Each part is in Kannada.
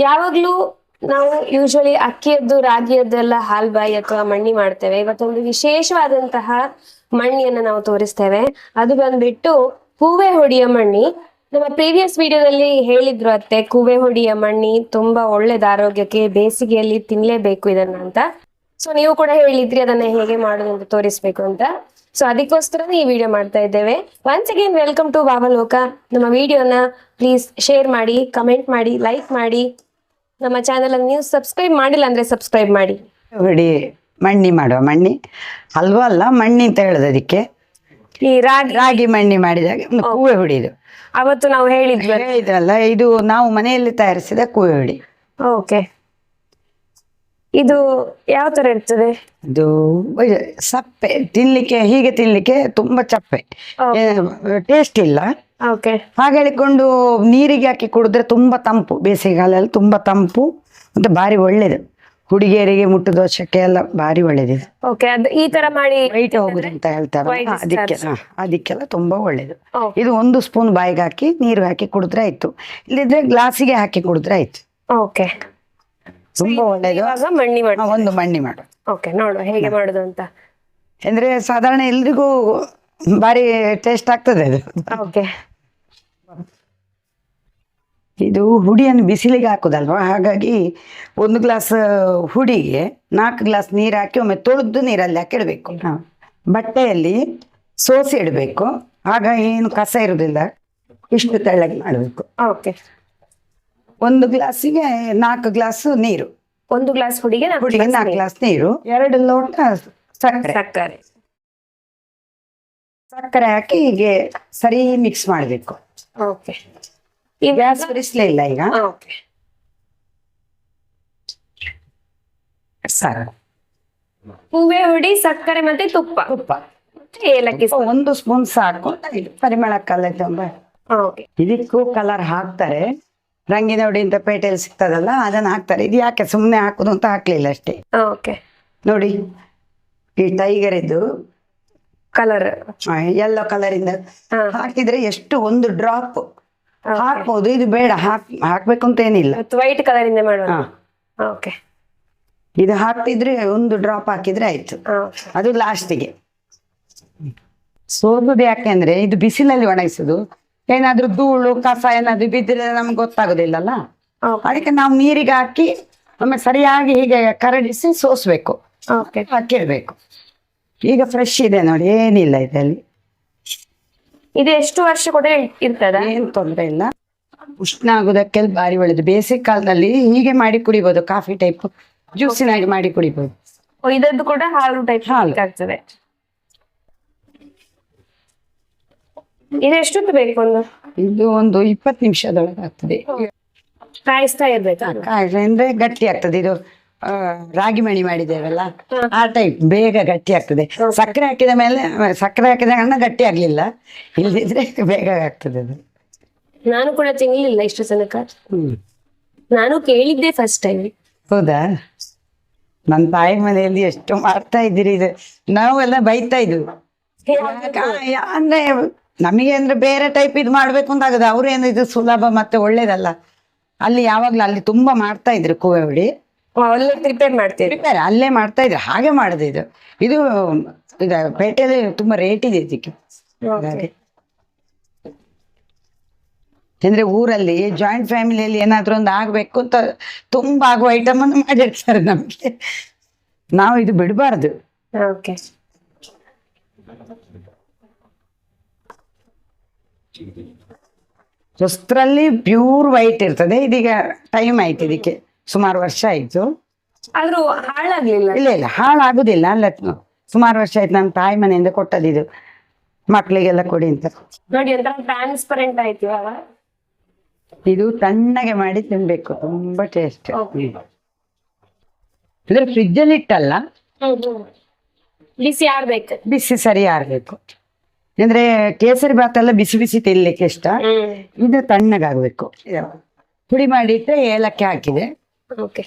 ಯಾವಾಗ್ಲೂ ನಾವು ಯೂಶಲಿ ಅಕ್ಕಿಯದ್ದು ರಾಗಿಯದ್ದೆಲ್ಲ ಹಾಲ್ಬಾಯಿ ಅಥವಾ ಮಣ್ಣಿ ಮಾಡ್ತೇವೆ. ಇವತ್ತೊಂದು ವಿಶೇಷವಾದಂತಹ ಮಣ್ಣಿಯನ್ನ ನಾವು ತೋರಿಸ್ತೇವೆ. ಅದು ಬಂದ್ಬಿಟ್ಟು ಹೂವೆ ಹೊಡಿಯ ಮಣ್ಣಿ. ನಮ್ಮ ಪ್ರೀವಿಯಸ್ ವಿಡಿಯೋದಲ್ಲಿ ಹೇಳಿದ್ರು ಅತ್ತೆ ಕೂವೆ ಹೊಡಿಯ ಮಣ್ಣಿ ತುಂಬಾ ಒಳ್ಳೇದು ಆರೋಗ್ಯಕ್ಕೆ, ಬೇಸಿಗೆಯಲ್ಲಿ ತಿನ್ಲೇಬೇಕು ಇದನ್ನ ಅಂತ. ಸೊ ನೀವು ಕೂಡ ಹೇಳಿದ್ರಿ ಅದನ್ನ ಹೇಗೆ ಮಾಡೋದು ಅಂತ ತೋರಿಸ್ಬೇಕು ಅಂತ. ಸೊ ಅದಕ್ಕೋಸ್ಕರನೇ ಈ ವಿಡಿಯೋ ಮಾಡ್ತಾ ಇದ್ದೇವೆ. Once again welcome to Babaloka ನಮ್ಮ ವಿಡಿಯೋನ ಪ್ಲೀಸ್ ಶೇರ್ ಮಾಡಿ ಕಮೆಂಟ್ ಮಾಡಿ ಲೈಕ್ ಮಾಡಿ. ನಮ್ಮ ಚಾನೆಲ್ ಅನ್ನು ನೀವು ಸಬ್ಸ್ಕ್ರೈಬ್ ಮಾಡಿಲ್ಲ ಅಂದ್ರೆ ಸಬ್ಸ್ಕ್ರೈಬ್ ಮಾಡಿ. ಹೊಡಿ ಮಣ್ಣಿ ಮಾಡುವ ಮಣ್ಣಿ. ಹಲ್ವಾ ಅಲ್ಲ ಮಣ್ಣಿ ಅಂತ ಹೇಳುದು ಅದಕ್ಕೆ. ಈ ರಾಗಿ ರಾಗಿ ಮಣ್ಣಿ ಮಾಡಿದಾಗ ಒಂದು ಕೂವೆ ಹುಡಿದು. ಅವತ್ತು ನಾವು ಹೇಳಿದ್ವಿ. ಹೇಳಿದ್ರಲ್ಲ ಇದು ನಾವು ಮನೆಯಲ್ಲಿ ತಯಾರಿಸಿದ ಕೂವೆ ಹುಡಿ. ಓಕೆ ಇದು ಯಾವ ತರ ಇರ್ತದೆ? ಇದು ಸಪ್ಪೆ ತಿನ್ಲಿಕ್ಕೆ ಹೀಗೆ ತಿನ್ಲಿಕ್ಕೆ ತುಂಬಾ ಚಪ್ಪೆ. ಟೇಸ್ಟ್ ಇಲ್ಲ. ಹಾಗೆ ಹೇಳಿಕೊಂಡು ನೀರಿಗೆ ಹಾಕಿ ಕುಡಿದ್ರೆ ತುಂಬಾ ತಂಪು ಬೇಸಿಗೆಗಾಲದಲ್ಲಿ ತುಂಬಾ ತಂಪು ಮತ್ತೆ ಬಾರಿ ಒಳ್ಳೇದು. ಹುಡುಗಿಯರಿಗೆ ಮುಟ್ಟು ದೋಷಕ್ಕೆ ಎಲ್ಲ ಬಾರಿ ಒಳ್ಳೇದಿದೆ ಈ ತರ ಮಾಡಿ ವೈಟ್ ಹೋಗುದು ಅಂತ ಹೇಳ್ತಾರೆ ಅದಕ್ಕೆ ಅದಕ್ಕೆಲ್ಲ ತುಂಬಾ ಒಳ್ಳೇದು. ಇದು ಒಂದು ಸ್ಪೂನ್ ಬಾಯಿಗೆ ಹಾಕಿ ನೀರು ಹಾಕಿ ಕುಡಿದ್ರೆ ಆಯ್ತು. ಇಲ್ಲಿದ್ರೆ ಗ್ಲಾಸಿಗೆ ಹಾಕಿ ಕುಡಿದ್ರೆ ಆಯ್ತು. ಓಕೆ. ತುಂಬಾ ಒಳ್ಳೇದು. ಇವಾಗ ಮಣ್ಣಿ ಮಾಡಿ ಒಂದು ಮಣ್ಣಿ ಮಾಡು ಓಕೆ ನೋಡುವ ಹೇಗೆ ಮಾಡುದು ಅಂತ. ಅಂದ್ರೆ ಸಾಧಾರಣ ಎಲ್ರಿಗೂ ಭಾರಿ ಟೇಸ್ಟ್ ಆಗ್ತದೆ ಅದು. ಓಕೆ ಇದು ಹುಡಿಯನ್ನು ಬಿಸಿಲಿಗೆ ಹಾಕುದಲ್ವಾ? ಹಾಗಾಗಿ ಒಂದು ಗ್ಲಾಸ್ ಹುಡಿಗೆ ನಾಲ್ಕು ಗ್ಲಾಸ್ ನೀರು ಹಾಕಿ ಒಮ್ಮೆ ತೊಳೆದು ನೀರಲ್ಲಿ ಹಾಕಿ ಇಡಬೇಕು ಬಟ್ಟೆಯಲ್ಲಿ ಸೋಸಿ ಇಡಬೇಕು ಆಗ ಏನು ಕಸ ಇರುವುದಿಲ್ಲ ಇಷ್ಟು ತೆಳ್ಳಗೆ ಮಾಡಬೇಕು. ಓಕೆ ಒಂದು ಗ್ಲಾಸಿಗೆ ನಾಲ್ಕು ಗ್ಲಾಸ್ ನೀರು. ಒಂದು ಗ್ಲಾಸ್ ಹುಡಿಗೆ ನಾಲ್ಕು ಹುಡಿಗೆ ನಾಲ್ಕು ಗ್ಲಾಸ್ ನೀರು. ಎರಡು ಲೋಟ ಸಕ್ಕರೆ. ಸಕ್ಕರೆ. ಸಕ್ಕರೆ ಹಾಕಿ ಹೀಗೆ ಸರಿ ಮಿಕ್ಸ್ ಮಾಡಬೇಕು. ಓಕೆ. ಗ್ಯಾಸ್ ಬಿಡಿಸ್ಲೇ ಇಲ್ಲ ಈಗ. ಓಕೆ. ಸಾಕು ಹೂವೆ ಹುಡಿ ಸಕ್ಕರೆ ಮತ್ತೆ ತುಪ್ಪ. ತುಪ್ಪ. ಏಲಕ್ಕಿ ಒಂದು ಸ್ಪೂನ್ ಸಾಕು. ಪರಿಮಳ ಕಲ್ಲೈತೆ ತುಂಬ ಓಕೆ. ಇದಕ್ಕೂ ಕಲರ್ ಹಾಕ್ತಾರೆ. ರಂಗಿನ ಹುಡಿ ಅಂತ ಪೇಟೆಯಲ್ಲಿ ಸಿಗ್ತದಲ್ಲ ಅದನ್ನ ಹಾಕ್ತಾರೆ. ಇದು ಯಾಕೆ ಸುಮ್ಮನೆ ಹಾಕುದು ಅಂತ ಹಾಕ್ಲಿಲ್ಲ ಅಷ್ಟೇ. ಓಕೆ ನೋಡಿ ಈ ಟೈಗರ್ ಇದ್ದು ಕಲರ್ ಯೆಲ್ಲೋ ಕಲರಿಂದ ಹಾಕಿದ್ರೆ ಎಷ್ಟು ಒಂದು ಡ್ರಾಪ್ ಹಾಕ್ಬೋದು. ಇದು ಬೇಡ ಹಾಕ್ ಹಾಕ್ಬೇಕು ಅಂತ ಏನಿಲ್ಲ. ವೈಟ್ ಕಲರಿಂದ ಓಕೆ ಇದು ಹಾಕ್ತಿದ್ರೆ ಒಂದು ಡ್ರಾಪ್ ಹಾಕಿದ್ರೆ ಆಯ್ತು. ಅದು ಲಾಸ್ಟಿಗೆ ಸೋದೋದು ಯಾಕೆ ಅಂದ್ರೆ ಇದು ಬಿಸಿಲಲ್ಲಿ ಒಣಗಿಸುದು. ಏನಾದ್ರೂ ಧೂಳು ಕಸ ಏನಾದ್ರು ಬಿದ್ದರೆ ನಮ್ಗೆ ಗೊತ್ತಾಗೋದಿಲ್ಲಲ್ಲ? ಅದಕ್ಕೆ ನಾವು ನೀರಿಗೆ ಹಾಕಿ ಒಮ್ಮೆ ಸರಿಯಾಗಿ ಹೀಗೆ ಕರಡಿಸಿ ಸೋಸ್ಬೇಕು. ಹಾಕಿರ್ಬೇಕು ಈಗ ಫ್ರೆಶ್ ಇದೆ ನೋಡಿ ಏನಿಲ್ಲ ಇದರಲ್ಲಿ. ಇದು ಎಷ್ಟು ವರ್ಷ ಕೂಡ ಇರ್ತದ? ಏನ್ ತೊಂದರೆ ಇಲ್ಲ. ಉಷ್ಣ ಆಗೋದಕ್ಕೆ ಭಾರಿ ಒಳ್ಳೇದು. ಬೇಸಿಗೆ ಕಾಲದಲ್ಲಿ ಹೀಗೆ ಮಾಡಿ ಕುಡಿಬೋದು ಕಾಫಿ ಟೈಪ್ ಜ್ಯೂಸಿನಾಗಿ ಮಾಡಿ ಕುಡಿಬೋದು. ಇದದ್ದು ಕೂಡ ಹಾಲು ಟೈಪ್ ಹಾಲು. ಆಗ್ತದೆ. ಇದು ಎಷ್ಟೊತ್ತು ಬೇಕು ಒಂದು? ಇದು ಒಂದು ಇಪ್ಪತ್ತು ನಿಮಿಷದೊಳಗೆ ಆಗ್ತದೆ. ಕಾಯಿಸ್ತಾ ಇರ್ಬೇಕಾ? ಅಂದ್ರೆ ಗಟ್ಟಿ ಆಗ್ತದೆ. ಇದು ಆ, ರಾಗಿ ಮಣಿ ಮಾಡಿದ್ದೇವಲ್ಲ ಆ ಟೈಪ್ ಬೇಗ ಗಟ್ಟಿ ಆಗ್ತದೆ. ಸಕ್ಕರೆ ಹಾಕಿದ ಮೇಲೆ ಸಕ್ಕರೆ ಹಾಕಿದ ಕಾರಣ ಗಟ್ಟಿ ಆಗ್ಲಿಲ್ಲ. ಇಲ್ಲದಿದ್ರೆ ಬೇಗ ಆಗ್ತದೆ ಅದು. ನಾನು ಕೂಡ ತಿನ್ಲಿಲ್ಲ ಇಷ್ಟು ತನಕ. ಹ್ಮ್. ನಾನು ಕೇಳಿದ್ದೆ ಫಸ್ಟ್ ಟೈಮ್ ಹೌದಾ? ನನ್ನ ತಾಯಿ ಮನೆಯಲ್ಲಿ ಎಷ್ಟು ಮಾಡ್ತಾ ಇದ್ದೀರಿ ಇದು. ನಾವೆಲ್ಲ ಬೈತಾ ಇದ್ವು. ಯಾಕ- ಅಂದ್ರೆ ನಮಗೆ ಅಂದ್ರೆ ಬೇರೆ ಟೈಪ್ ಇದು ಮಾಡ್ಬೇಕು ಅಂತ ಆಗುದು ಅವ್ರೇನು ಇದು ಸುಲಭ ಮತ್ತೆ ಒಳ್ಳೇದಲ್ಲ. ಅಲ್ಲಿ ಯಾವಾಗ್ಲೂ ಅಲ್ಲಿ ತುಂಬಾ ಮಾಡ್ತಾ ಇದ್ರು ಕುವೆ ಅಲ್ಲೇ ಪ್ರಿಪೇರ್ ಮಾಡ್ತೀವಿ ಪ್ರಿಪೇರ್ ಅಲ್ಲೇ ಮಾಡ್ತಾ ಇದ್ರು ಹಾಗೆ ಮಾಡುದು ಇದು. ಇದು ಇದು ಪೇಟೆಯಲ್ಲಿ ತುಂಬಾ ರೇಟ್ ಇದೆ ಇದಕ್ಕೆ. ಹಾಗಾಗಿ. ಅಂದ್ರೆ ಊರಲ್ಲಿ ಜಾಯಿಂಟ್ ಫ್ಯಾಮಿಲಿಯಲ್ಲಿ ಏನಾದ್ರೂ ಒಂದು ಆಗ್ಬೇಕು ಅಂತ ತುಂಬಾ ಆಗುವ ಐಟಮ್ ಅನ್ನು ಮಾಡಿರ್ತಾರೆ ನಮ್ಗೆ. ನಾವು ಇದು ಬಿಡಬಾರ್ದು. ಓಕೆ ಹೊಸ್ತ್ರಲ್ಲಿ ಪ್ಯೂರ್ ವೈಟ್ ಇರ್ತದೆ. ಇದೀಗ ಟೈಮ್ ಆಯ್ತು ಇದಕ್ಕೆ. ಸುಮಾರು ವರ್ಷ ಆಯ್ತು. ಆದ್ರೂ ಹಾಳಾಗ್ಲಿಲ್ಲ. ಇಲ್ಲ ಇಲ್ಲ ಹಾಳಾಗುದಿಲ್ಲ. ಅಲ್ಲ ಸುಮಾರು ವರ್ಷ ಆಯ್ತು ನನ್ನ ತಾಯಿ ಮನೆಯಿಂದ ಕೊಟ್ಟದಿದು ಮಕ್ಕಳಿಗೆಲ್ಲ ಕೊಡಿ ಅಂತ. ನೋಡಿ ಒಂಥರ ಟ್ರಾನ್ಸ್ಪರೆಂಟ್ ಆಯ್ತು ಇವಾಗ ಇದು ತಣ್ಣಗೆ ಮಾಡಿ ತಿನ್ಬೇಕು. ತುಂಬಾ ಟೇಸ್ಟ್ ಇದ್ರ ಫ್ರಿಜ್ ಅಲ್ಲಿ ಇಟ್ಟಲ್ಲ. ಬಿಸಿ ಆರ್ಬೇಕು. ಬಿಸಿ ಸರಿ ಆರ್ಬೇಕು. ಅಂದ್ರೆ ಕೇಸರಿ ಭಾತ್ ಎಲ್ಲ ಬಿಸಿ ಬಿಸಿ ತಿನ್ಲಿಕ್ಕೆ ಇಷ್ಟ. ಇದು ತಣ್ಣಗಾಗ್ಬೇಕು. ಪುಡಿ ಮಾಡಿಟ್ಟು ಏಲಕ್ಕಿ ಹಾಕಿದೆ. ಓಕೆ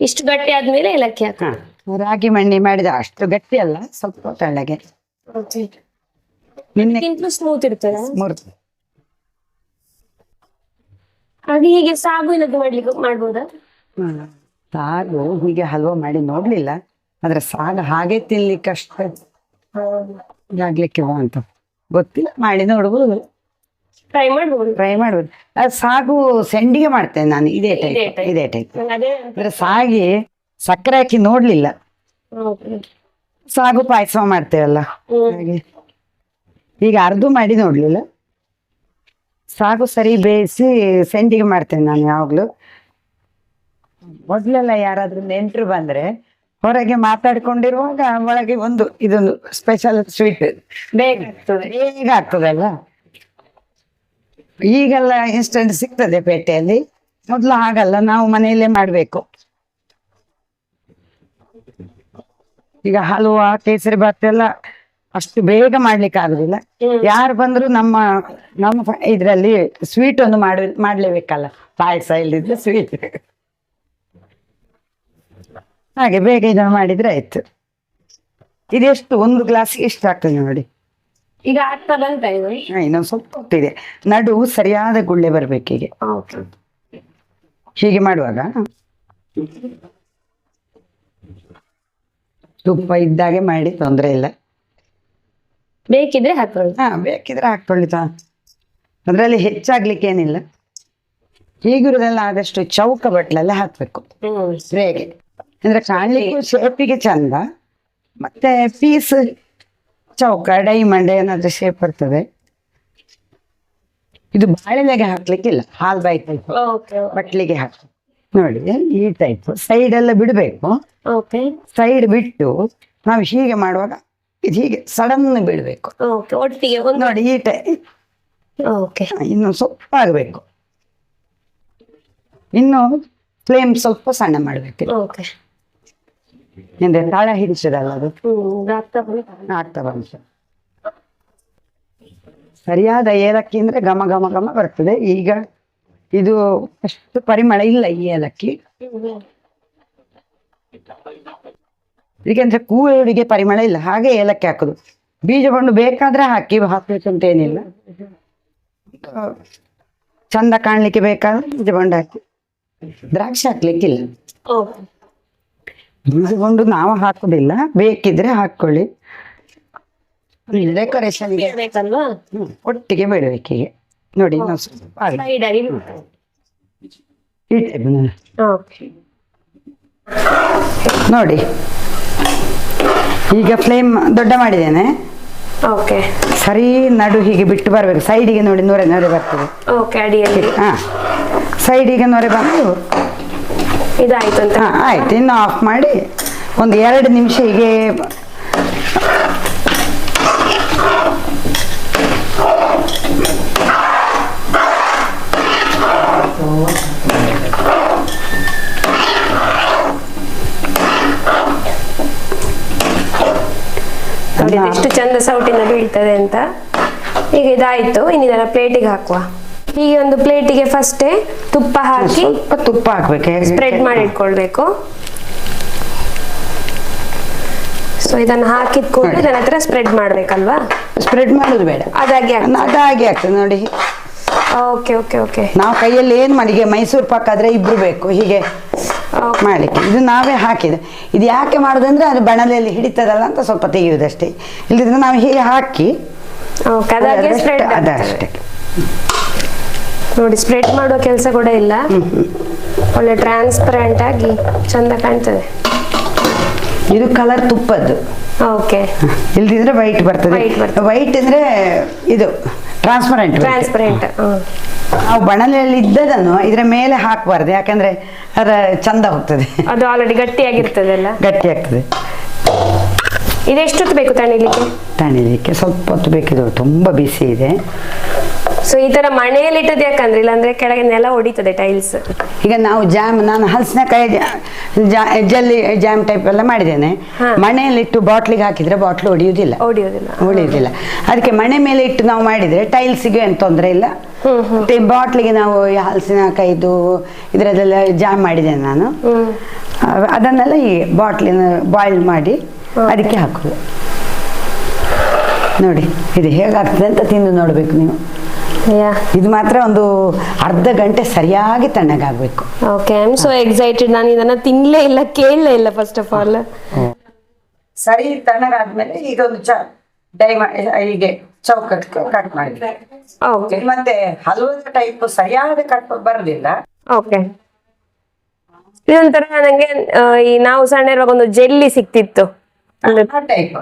ಇಷ್ಟು ಗಟ್ಟಿ ಆದ್ಮೇಲೆ ಏಲಕ್ಕಿ ಹಾಕ. ರಾಗಿ ಮಣ್ಣಿ ಮಾಡಿದ ಅಷ್ಟು ಗಟ್ಟಿ ಅಲ್ಲ ಸ್ವಲ್ಪ ತೆಳ್ಳಗೆ. ನಿನ್ನೆ ಸ್ಮೂತ್ ಇರ್ತದೆ. ಸ್ಮೂತ್ ಹಾಗೆ ಹೀಗೆ ಸಾಗು ಏನಾದ್ರು ಮಾಡ್ಲಿಕ್ಕೆ ಮಾಡ್ಬೋದಾ? ಸಾಗು ಹೀಗೆ ಹಲ್ವಾ ಮಾಡಿ ನೋಡ್ಲಿಲ್ಲ. ಆದ್ರೆ ಸಾಗ ಹಾಗೆ ತಿನ್ಲಿಕ್ಕೆ ಅಷ್ಟು ಆಗ್ಲಿಕ್ಕೆ ಅಂತ. ಗೊತ್ತಿಲ್ಲ ಮಾಡಿ ನೋಡ್ಬೋದು. ಟ್ರೈ ಮಾಡ್ಬೋದು. ಟ್ರೈ ಮಾಡ್ಬೋದು. ಅದು ಸಾಗು ಸೆಂಡಿಗೆ ಮಾಡ್ತೇನೆ ನಾನು ಇದೇ ಟೈಪ್. ಇದೇ ಟೈಪ್ ಅಂದ್ರೆ ಸಾಗಿ ಸಕ್ಕರೆ ಹಾಕಿ ನೋಡ್ಲಿಲ್ಲ. ಸಾಗು ಪಾಯಸ ಮಾಡ್ತೇವಲ್ಲ. ಹಾಗೆ. ಈಗ ಅರ್ಧ ಮಾಡಿ ನೋಡ್ಲಿಲ್ಲ. ಸಾಗು ಸರಿ ಬೇಯಿಸಿ ಸೆಂಡಿಗೆ ಮಾಡ್ತೇನೆ ನಾನು ಯಾವಾಗ್ಲೂ. ಮೊದ್ಲೆಲ್ಲ ಯಾರಾದ್ರೂ ನೆಂಟ್ರು ಬಂದ್ರೆ ಹೊರಗೆ ಮಾತಾಡ್ಕೊಂಡಿರುವಾಗ ಒಳಗೆ ಒಂದು ಇದೊಂದು ಸ್ಪೆಷಲ್ ಸ್ವೀಟ್ ಬೇಗ ಆಗ್ತದೆ, ಬೇಗ ಆಗ್ತದಲ್ಲ ಈಗೆಲ್ಲ ಇನ್ಸ್ಟೆಂಟ್ ಸಿಗ್ತದೆ ಪೇಟೆಯಲ್ಲಿ. ಮೊದ್ಲು ಹಾಗಲ್ಲ, ನಾವು ಮನೆಯಲ್ಲೇ ಮಾಡ್ಬೇಕು. ಈಗ ಹಲುವ, ಕೇಸರಿ ಭಾತ್ ಎಲ್ಲ ಅಷ್ಟು ಬೇಗ ಮಾಡ್ಲಿಕ್ಕೆ ಆಗುದಿಲ್ಲ. ಯಾರು ಬಂದ್ರು ನಮ್ಮ ನಮ್ಮ ಇದ್ರಲ್ಲಿ ಸ್ವೀಟ್ ಒಂದು ಮಾಡ, ಮಾಡ್ಲೇಬೇಕಲ್ಲ. ಪಾಯಸ ಇಲ್ಲಿದ್ರೆ ಸ್ವೀಟ್ ಹಾಗೆ ಬೇಗ ಇದನ್ನು ಮಾಡಿದ್ರೆ ಆಯ್ತು. ಇದೆಷ್ಟು ಒಂದು ಗ್ಲಾಸ್ ಎಷ್ಟು ಆಗ್ತದೆ ನೋಡಿ? ಈಗ ಆಗ್ತಾ ಬಂತ ಇದು. ಹಾ, ಇನ್ನೊಂದು ಸ್ವಲ್ಪ ಹೊತ್ತಿದೆ. ನಡು ಸರಿಯಾದ ಗುಳ್ಳೆ ಬರ್ಬೇಕು ಹೀಗೆ. ಮಾಡುವಾಗ ತುಪ್ಪ ಇದ್ದಾಗೆ ಮಾಡಿ ತೊಂದರೆ ಇಲ್ಲ. ಬೇಕಿದ್ರೆ ಹಾಕೊಳ್ಳಿ. ಹಾ ಬೇಕಿದ್ರೆ ಹಾಕೊಳ್ಳಿ ತಾ. ಅದರಲ್ಲಿ ಹೆಚ್ಚಾಗ್ಲಿಕ್ಕೆ ಏನಿಲ್ಲ. ಹೀಗಿರೋದೆಲ್ಲ ಆದಷ್ಟು ಚೌಕ ಬಟ್ಲಲ್ಲೇ ಹಾಕ್ಬೇಕು. ಹ್ಮ್. ಅಂದ್ರೆ ಕಾಣಲಿಕ್ಕೆ ಶೇಪಿಗೆ ಚಂದ. ಮತ್ತೆ ಪೀಸ್ ಚೌಕ ಡೈಮಂಡ್ ಏನಾದ್ರೂ ಶೇಪ್ ಬರ್ತದೆ. ಇದು ಬಾಳೆಲೆಗೆ ಹಾಕ್ಲಿಕ್ಕಿಲ್ಲ ಹಾಲ್ ಬಾಯಿ ಟೈಪ್ ಬಟ್ಲಿಗೆ ಹಾಕಿ. ನೋಡಿ ಈ ಟೈಪ್ ಸೈಡ್ ಎಲ್ಲ ಬಿಡಬೇಕು. ಸೈಡ್ ಬಿಟ್ಟು ನಾವು ಹೀಗೆ ಮಾಡುವಾಗ ಇದು ಹೀಗೆ ಸಡನ್ ಬಿಡಬೇಕು. ಒಟ್ಟಿಗೆ ನೋಡಿ ಈ ಟೈಪ್ ಇನ್ನು ಸ್ವಲ್ಪ ಆಗಬೇಕು. ಇನ್ನು ಫ್ಲೇಮ್ ಸ್ವಲ್ಪ ಸಣ್ಣ ಮಾಡಬೇಕು. ಓಕೆ ತಾಳ ಹಿಡಿಸದಲ್ಲ ಅದು? ಆಗ್ತಾ ಬಂತು. ಸರಿಯಾದ ಏಲಕ್ಕಿ ಅಂದ್ರೆ ಘಮ ಘಮ ಘಮ ಬರ್ತದೆ. ಈಗ ಇದು ಅಷ್ಟು ಪರಿಮಳ ಇಲ್ಲ ಈ ಏಲಕ್ಕಿ. ಇದಕ್ಕೆ ಕೂಳಿಗೆ ಪರಿಮಳ ಇಲ್ಲ. ಹಾಗೆ ಏಲಕ್ಕಿ ಹಾಕುದು. ಬೀಜ ಬಂಡು ಬೇಕಾದ್ರೆ ಹಾಕಿ ಹಾಕ್ಬೇಕು ಅಂತ ಏನಿಲ್ಲ. ಚಂದ ಕಾಣ್ಲಿಕ್ಕೆ ಬೇಕಾದ್ರೆ ಬೀಜ ಬಂಡು ಹಾಕಿ. ದ್ರಾಕ್ಷಿ ಹಾಕ್ಲಿಕ್ಕಿಲ್ಲ? ಓಕೆ ಬೀಜ ನಾವು ಹಾಕುದಿಲ್ಲ. ಬೇಕಿದ್ರೆ ಹಾಕೊಳ್ಳಿ. ಡೆಕೋರೇಷನ್ ಬೇಕಲ್ವಾ? ಒಟ್ಟಿಗೆ ಬೇಡಬೇಕಿಗೆ. ನೋಡಿ ನೋಡಿ. ಈಗ ಫ್ಲೇಮ್ ದೊಡ್ಡ ಮಾಡಿದ್ದೇನೆ. ಓಕೆ ಸರಿ ನಡು ಹೀಗೆ ಬಿಟ್ಟು ಬರಬೇಕು. ಸೈಡಿಗೆ ನೋಡಿ ನೊರೆ ನೊರೆ ಬರ್ತದೆ. ಓಕೆ ಅಡಿಯಲ್ಲಿ. ಹಾ. ಸೈಡಿಗೆ ನೊರೆ ಬಂದು ಇದಾಯ್ತು ಅಂತ. ಹಾ ಆಯ್ತು. ಇನ್ನು ಆಫ್ ಮಾಡಿ ಒಂದು ಎರಡು ನಿಮಿಷ ಹೀಗೆ ಎಷ್ಟು ಚಂದ ಸೌಟಿಂದ ಬೀಳ್ತದೆ ಅಂತ. ಈಗ ಇದಾಯ್ತು. ಇನ್ನು ಇದನ್ನ ಪ್ಲೇಟಿಗೆ ಹಾಕುವ. ಹೀಗೆ ಒಂದು ಪ್ಲೇಟಿಗೆ ಫಸ್ಟೇ ತುಪ್ಪ ಹಾಕಿ ಸ್ವಲ್ಪ ತುಪ್ಪ ಹಾಕ್ಬೇಕು. ಸ್ಪ್ರೆಡ್ ಮಾಡಿ ಇಟ್ಕೊಳ್ಬೇಕು ಸೊ ಇದನ್ನ ಹಾಕಿದ ಕೂಡಲೇ ಹತ್ರ ಸ್ಪ್ರೆಡ್ ಮಾಡ್ಬೇಕಲ್ವಾ? ಸ್ಪ್ರೆಡ್ ಮಾಡೋದು ಬೇಡ. ಅದಾಗಿ ಅದಾಗಿ ಆಗ್ತದೆ ನೋಡಿ. ಓಕೆ ಓಕೆ ಓಕೆ ನಾವು ಕೈಯಲ್ಲಿ ಏನು ಮಾಡಿಗೆ? ಮೈಸೂರು ಪಾಕ್ ಆದ್ರೆ ಇಬ್ರು ಬೇಕು. ಹೀಗೆ ಮಾಡಲಿಕ್ಕೆ. ಇದು ನಾವೇ ಹಾಕಿದೆ ಇದು ಯಾಕೆ ಮಾಡುದಂದ್ರೆ ಅದು ಬಣಲೆಯಲ್ಲಿ ಹಿಡಿತದಲ್ಲ ಅಂತ ಸ್ವಲ್ಪ ತೆಗೆಯುವುದಷ್ಟೇ. ಇಲ್ಲದಿದ್ರೆ ನಾವು ಹೀಗೆ ಹಾಕಿ ಓಕೆ ಅದಾಗಿ ಸ್ಪ್ರೆಡ್ ಅದಷ್ಟೇ ನೋಡಿ ಸ್ಪ್ರೆಡ್ ಮಾಡೋ ಕೆಲಸ ಕೂಡ ಇಲ್ಲ. ಒಳ್ಳೆ ಟ್ರಾನ್ಸ್ಪರೆಂಟ್ ಆಗಿ ಚಂದ ಕಾಣ್ತದೆ. ಇದು ಕಲರ್ ತುಪ್ಪದ್ದು. ಓಕೆ ಇಲ್ದಿದ್ರೆ ವೈಟ್ ಬರ್ತದೆ. ವೈಟ್ ಅಂದ್ರೆ ಇದು ಟ್ರಾನ್ಸ್ಪರೆಂಟ್ ಟ್ರಾನ್ಸ್ಪರೆಂಟ್ ನಾವು ಬಣಲೆಯಲ್ಲಿ ಇದ್ದದನ್ನು ಇದರ ಮೇಲೆ ಹಾಕಬಾರ್ದು ಯಾಕಂದ್ರೆ ಅದರ ಚಂದ ಹೋಗ್ತದೆ. ಅದು ಆಲ್ರೆಡಿ ಗಟ್ಟಿಯಾಗಿರ್ತದಲ್ಲ. ಗಟ್ಟಿ ಆಗ್ತದೆ ಇದೆಷ್ಟೊತ್ತು ಬೇಕು ತಣಿಲಿಕ್ಕೆ? ತಣಿಲಿಕ್ಕೆ ಸ್ವಲ್ಪ ಹೊತ್ತು ಬೇಕಿದೆ ತುಂಬ ಬಿಸಿ ಇದೆ. ಸೊ ಈ ತರ ಮಣೆಯಲ್ಲಿ ಇಟ್ಟದ್ದು ಯಾಕಂದ್ರೆ ಇಲ್ಲಾಂದ್ರೆ ಕೆಳಗೆ ನೆಲ ಹೊಡಿತದೆ ಟೈಲ್ಸ್ ಈಗ ನಾವು ಜಾಮ್ ನಾನು ಹಲಸಿನಕಾಯಿ ಜಲ್ಲಿ ಜಾಮ್ ಟೈಪ್ ಎಲ್ಲ ಮಾಡಿದ್ದೇನೆ. ಮಣೆಯಲ್ಲಿ ಇಟ್ಟು ಬಾಟ್ಲಿಗೆ ಹಾಕಿದ್ರೆ ಬಾಟ್ಲು ಹೊಡಿಯುವುದಿಲ್ಲ ಹೊಡಿಯೋದಿಲ್ಲ ಉಳಿಯುವುದಿಲ್ಲ ಅದಕ್ಕೆ ಮಣೆ ಮೇಲೆ ಇಟ್ಟು ನಾವು ಮಾಡಿದ್ರೆ ಟೈಲ್ಸಿಗೆ ಏನು ತೊಂದರೆ ಇಲ್ಲ. ಮತ್ತೆ ಬಾಟ್ಲಿಗೆ ನಾವು ಹಲಸಿನಕಾಯಿದು ಇದರದೆಲ್ಲ ಜಾಮ್ ಮಾಡಿದ್ದೇನೆ ನಾನು. ಅದನ್ನೆಲ್ಲ ಈ ಬಾಟ್ಲಿನ ಬಾಯ್ಲ್ ಮಾಡಿ ಅದಕ್ಕೆ ಹಾಕುದು. ನೋಡಿ ಇದು ಹೇಗಾಗ್ತದೆ ಅಂತ ತಿಂದು ನೋಡ್ಬೇಕು ನೀವು. ಇದು ಮಾತ್ರ ಒಂದು ಅರ್ಧ ಗಂಟೆ ಸರಿಯಾಗಿ ತಣ್ಣಗಾಗಬೇಕು. Okay I am so excited ನಾನು ಇದನ್ನ ತಿನ್ಲೇ ಇಲ್ಲ ಕೇಳಲೇ ಇಲ್ಲ ಫಸ್ಟ್ ಆಫ್ ಆಲ್ ಸರಿ ತಣ್ಣಗಾದ್ಮೇಲೆ ಇದೊಂದು ಚ ಡೈ ಹೀಗೆ ಚೌಕ ಕಟ್ ಮಾಡಿ. ಓಕೆ ಮತ್ತೆ ಹಲವಾರು ಟೈಪ್ ಸರಿಯಾದ ಕಟ್ ಬರಲಿಲ್ಲ. ಓಕೆ ಇದೊಂಥರ ನಂಗೆ ಈ ನಾವು ಸಣ್ಣ ಇರುವಾಗ ಒಂದು ಜೆಲ್ಲಿ ಸಿಕ್ತಿತ್ತು. ಒಂದು ಟೈಪ್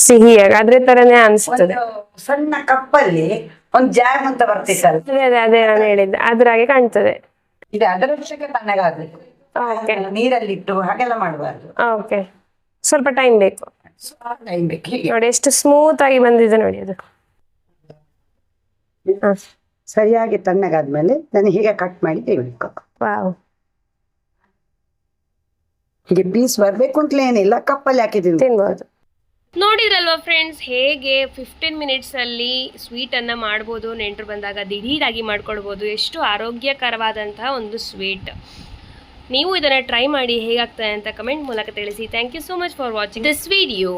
ಸಿಹಿಯಾಗಿ ಅದ್ರ ತರನೇ ಅನ್ಸ್ತದೆ. ಸಣ್ಣ ಕಪ್ಪಲ್ಲಿ ಒಂದು ಜಾಮ್ ಅಂತ ಬರ್ತಿತ್ತಲ್ಲ. ಅದೇ ಅದೇ ಅದೇ ನಾನು ಹೇಳಿದ್ದೆ. ಅದ್ರಾಗೆ ಕಾಣ್ತದೆ. ಇದು ಅದರಷ್ಟಕ್ಕೆ ತಣ್ಣಗಾಗ್ಬೇಕು ಓಕೆ ನೀರಲ್ಲಿಟ್ಟು ಹಾಗೆಲ್ಲ ಮಾಡಬಾರ್ದು. ಓಕೆ ಸ್ವಲ್ಪ ಟೈಮ್ ಬೇಕು. ಟೈಮ್ ಬೇಕು. ಹೀಗೆ. ನೋಡಿ ಎಷ್ಟು ಸ್ಮೂತ್ ಆಗಿ ಬಂದಿದೆ ನೋಡಿ ಅದು. ಹ. ಸರಿಯಾಗಿ ತಣ್ಣಗಾದ್ಮೇಲೆ ನಾನು ಹೀಗೆ ಕಟ್ ಮಾಡಿ ತೆಗಿಬೇಕು. ವಾವ್ ಹೀಗೆ ಪೀಸ್ ಬರ್ಬೇಕು ಅಂತಲೇ ಏನಿಲ್ಲ. ಕಪ್ಪಲ್ಲಿ ಹಾಕಿದ್ದೀನಿ. ತಿನ್ಬೋದು. ನೋಡಿದ್ರಲ್ವಾ ಫ್ರೆಂಡ್ಸ್ ಹೇಗೆ ಫಿಫ್ಟೀನ್ ಮಿನಿಟ್ಸಲ್ಲಿ ಸ್ವೀಟನ್ನು ಮಾಡ್ಬೋದು, ನೆಂಟರು ಬಂದಾಗ ದಿಢೀರಾಗಿ ಮಾಡ್ಕೊಳ್ಬೋದು, ಎಷ್ಟು ಆರೋಗ್ಯಕರವಾದಂತಹ ಒಂದು ಸ್ವೀಟ್ ನೀವು ಇದನ್ನು ಟ್ರೈ ಮಾಡಿ ಹೇಗಾಗ್ತದೆ ಅಂತ ಕಮೆಂಟ್ ಮೂಲಕ ತಿಳಿಸಿ. Thank you so much for watching this video